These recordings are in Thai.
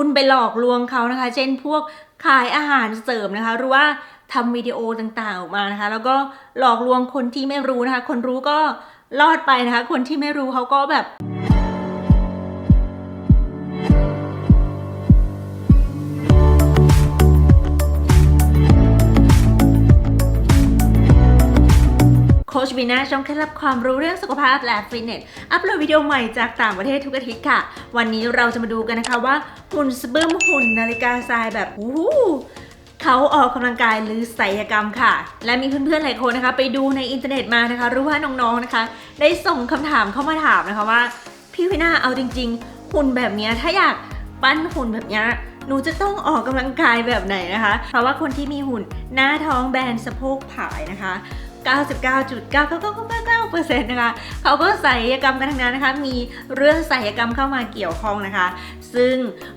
คุณไปหลอกลวงเขานะคะ เช่นพวกขายอาหารเสริมนะคะ หรือว่าทำวิดีโอต่างๆออกมานะคะ แล้วก็หลอกลวงคนที่ไม่รู้นะคะ คนรู้ก็รอดไปนะคะ คนที่ไม่รู้เขาก็แบบ ชบีน่าช่องเคล็ดลับความรู้เรื่องสุขภาพและฟิตเนส อัปโหลดวิดีโอใหม่จากต่างประเทศทุกอาทิตย์ค่ะ วันนี้เราจะมาดูกันนะคะว่าหุ่นสะบึมหุ่นนาฬิกาทรายแบบอู้หูเขาออกกำลังกายหรือศัลยกรรมค่ะ และมีเพื่อนๆหลายคนนะคะ ไปดูในอินเทอร์เน็ตมานะคะ รู้ว่าน้องๆนะคะ ได้ส่งคำถามเข้ามาถามนะคะว่า พี่วิน่าเอาจริง ๆ หุ่นแบบเนี้ยถ้าอยากปั้นหุ่นแบบเนี้ยหนูจะต้องออกกำลังกายแบบไหนนะคะ เพราะว่าคนที่มีหุ่นหน้าท้องแบนสะโพกผายนะคะ 99.9999%นะคะเขาก็ศัลยกรรมกันทั้งนั้นนะคะ มีเรื่องศัลยกรรมเข้ามาเกี่ยวข้องนะคะ ซึ่ง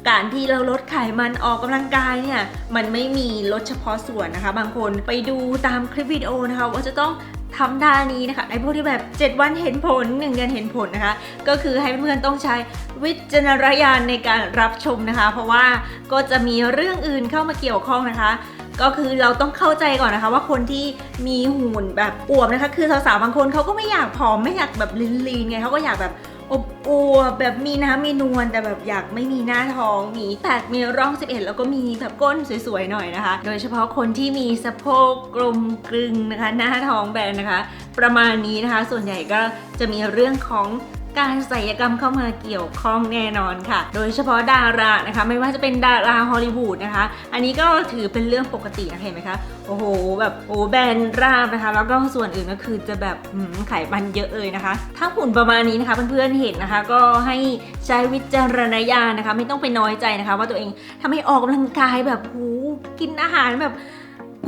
การที่เราลดไขมันออกกำลังกายเนี่ยมันไม่มีลดเฉพาะส่วนนะคะ บางคนไปดูตามคลิปวิดีโอนะคะว่าจะต้องทำท่านี้นะคะไอ้พวกที่แบบ 7 วันเห็นผล 1 เดือนเห็นผลนะคะ ก็คือให้เพื่อนๆต้องใช้วิจารณญาณในการรับชมนะคะ เพราะว่าก็จะมีเรื่องอื่นเข้ามาเกี่ยวข้องนะคะ ก็คือเราต้องเข้าใจก่อนนะคะ ว่าคนที่มีหุ่นแบบอวบนะคะ คือสาวๆบางคนเขาก็ไม่อยากผอมไม่อยากแบบลีนๆไงเขาก็อยากแบบอบอวบแบบมีน้ำมีนวลแต่แบบอยากไม่มีหน้าท้องมีแตกมีร่อง 11 แล้วก็มีแบบก้นสวยๆหน่อยนะคะ โดยเฉพาะคนที่มีสะโพกกลมกลึงนะคะ หน้าท้องแบนนะคะ ประมาณนี้นะคะ ส่วนใหญ่ก็จะมีเรื่องของ การศัลยกรรมเข้ามาเกี่ยวข้องแน่นอนค่ะ โดยเฉพาะดารานะคะ ไม่ว่าจะเป็นดาราฮอลลีวูดนะคะ อันนี้ก็ถือเป็นเรื่องปกตินะเห็นไหมคะ โอ้โห แบบโอ้แบนราบนะคะ แล้วก็ส่วนอื่นก็คือจะแบบหืมไขมันเยอะเลยนะคะ ถ้าหุ่นประมาณนี้นะคะเพื่อนๆเห็นนะคะ ก็ให้ใช้วิจารณญาณนะคะ ไม่ต้องไปน้อยใจนะคะ ว่าตัวเองทำให้ออกกำลังกายแบบหูกินอาหารแบบ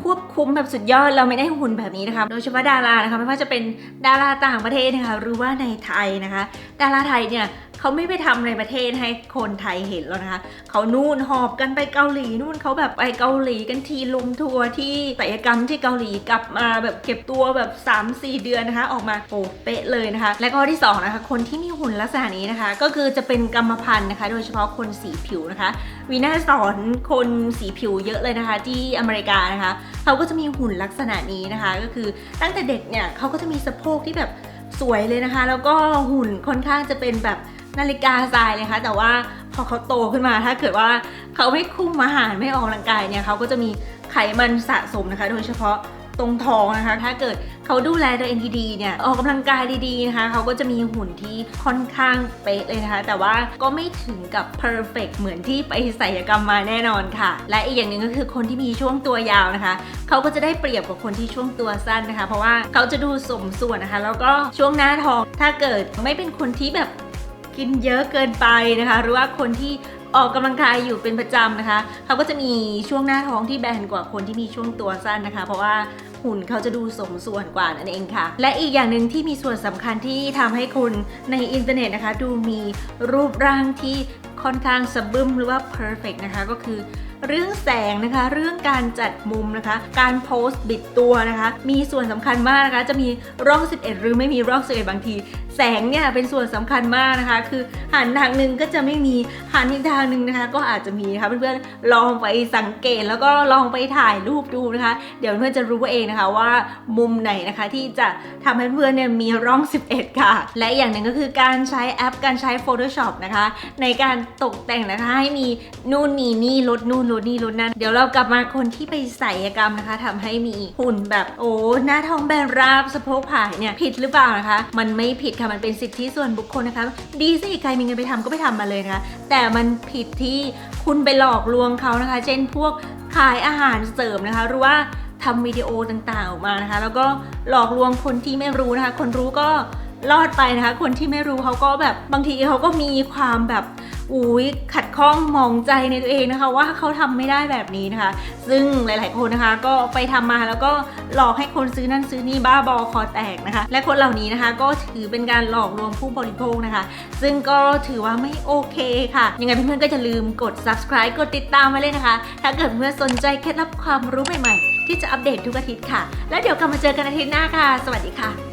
ควบคุมแบบสุดยอดเราไม่ได้หุ่นแบบนี้นะคะโดยเฉพาะดารานะคะไม่ว่าจะเป็นดาราต่างประเทศนะคะหรือว่าในไทยนะคะ ดาราไทยเนี่ยเขาไม่ไปทำในประเทศให้คนไทยเห็นแล้วนะคะ เขานู่นหอบกันไปเกาหลีนู่นเขาแบบไปเกาหลีกันทีลงทัวร์ที่ศัลยกรรมที่เกาหลีกลับมาแบบเก็บตัวแบบ 3-4 เดือนนะคะ ออกมาโอ้เป๊ะเลยนะคะ และข้อที่สองนะคะคนที่มีหุ่นลักษณะนี้นะคะ ก็คือจะเป็นกรรมพันธุ์นะคะ โดยเฉพาะคนสีผิวนะคะวีน่าสอนคนสีผิวเยอะเลยนะคะ ที่อเมริกานะคะเขาก็จะมีหุ่นลักษณะนี้นะคะ ก็คือตั้งแต่เด็กเนี่ยเขาก็จะมีสะโพกที่แบบสวยเลยนะคะ แล้วก็หุ่นค่อนข้างจะเป็นแบบ นาฬิกาทรายเลยค่ะแต่ว่าพอเขาโตขึ้นมาถ้าเกิดว่าเขาไม่คุมอาหารไม่ออกกำลังกายเนี่ยเขาก็จะมีไขมันสะสมนะคะ โดยเฉพาะตรงท้องนะคะ ถ้าเกิดเขาดูแลตัวเองดีๆเนี่ยออกกำลังกายดีๆนะคะเขาก็จะมีหุ่นที่ค่อนข้างเป๊ะเลยนะคะ แต่ว่าก็ไม่ถึงกับ perfect เหมือนที่ไปศัลยกรรมมาแน่นอนค่ะ และอีกอย่างหนึ่งก็คือคนที่มีช่วงตัวยาวนะคะเขาก็จะได้เปรียบกว่าคนที่ช่วงตัวสั้นนะคะ เพราะว่าเขาจะดูสมส่วนนะคะ แล้วก็ช่วงหน้าท้องถ้าเกิดไม่เป็นคนที่แบบ กินเยอะเกินไปนะคะ หรือว่าคนที่ออกกำลังกายอยู่เป็นประจำนะคะ เขาก็จะมีช่วงหน้าท้องที่แบนกว่าคนที่มีช่วงตัวสั้นนะคะ เพราะว่าหุ่นเขาจะดูสมส่วนกว่านั่นเองค่ะ และอีกอย่างหนึ่งที่มีส่วนสำคัญที่ทำให้คนในอินเทอร์เน็ตนะคะ ดูมีรูปร่างที่ ค่อนข้างสะบึมหรือว่า perfect นะคะก็คือเรื่องแสงนะคะ เรื่องการจัดมุมนะคะ การโพสต์บิดตัวนะคะ มีส่วนสำคัญมากนะคะ จะมีร่อง 11 หรือไม่มีร่อง11บางที แสงเนี่ยเป็นส่วนสำคัญมากนะคะ คือ หันทางหนึ่งก็จะไม่มีหันอีกทางหนึ่งนะคะ ก็อาจจะมีนะคะเพื่อนๆลองไปสังเกตแล้วก็ลองไปถ่ายรูปดูนะคะ เดี๋ยวเพื่อนจะรู้เองนะคะว่ามุมไหนนะคะที่จะทำให้เพื่อนเนี่ยมีร่อง 11 ค่ะ และอย่างหนึ่งก็คือการใช้แอปการใช้ Photoshop นะคะ ในการตกแต่งนะคะให้มีนู่นนี่นี่ลดนู่นลดนี่ลดนั่นเดี๋ยวเรากลับมาคนที่ไปศัลยกรรมนะคะทำให้มีหุ่นแบบโอ้หน้าท้องแบนราบสะโพกผายเนี่ยผิดหรือเปล่านะคะ มันไม่ผิดค่ะมันเป็นสิทธิส่วนบุคคลนะคะ ดีสิใครมีเงินไปทำก็ไปทำมาเลยนะคะ แต่มันผิดที่คุณไปหลอกลวงเขานะคะ เช่นพวกขายอาหารเสริมนะคะ หรือว่าทำวิดีโอต่างๆออกมานะคะ แล้วก็หลอกลวงคนที่ไม่รู้นะคะ คนรู้ก็รอดไปนะคะ คนที่ไม่รู้เขาก็แบบบางทีเขาก็มีความแบบ อุ้ยขัดข้องมองใจในตัวเองนะคะ ว่าเขาทำไม่ได้แบบนี้นะคะ ซึ่งหลาย ๆ คนนะคะ ก็ไปทำมาแล้วก็หลอกให้คนซื้อนั่นซื้อนี่บ้าบอคอแตกนะคะ และคนเหล่านี้นะคะ ก็ถือเป็นการหลอกลวงผู้บริโภคนะคะ ซึ่งก็ถือว่าไม่โอเคค่ะ ยังไงเพื่อน ๆ ก็จะลืมกด subscribe กดติดตามไว้เลยนะคะ ถ้าเกิดเพื่อนสนใจเคล็ดลับความรู้ใหม่ ๆ ที่จะอัปเดตทุกอาทิตย์ค่ะ แล้วเดี๋ยวกลับมาเจอกันอาทิตย์หน้าค่ะ สวัสดีค่ะ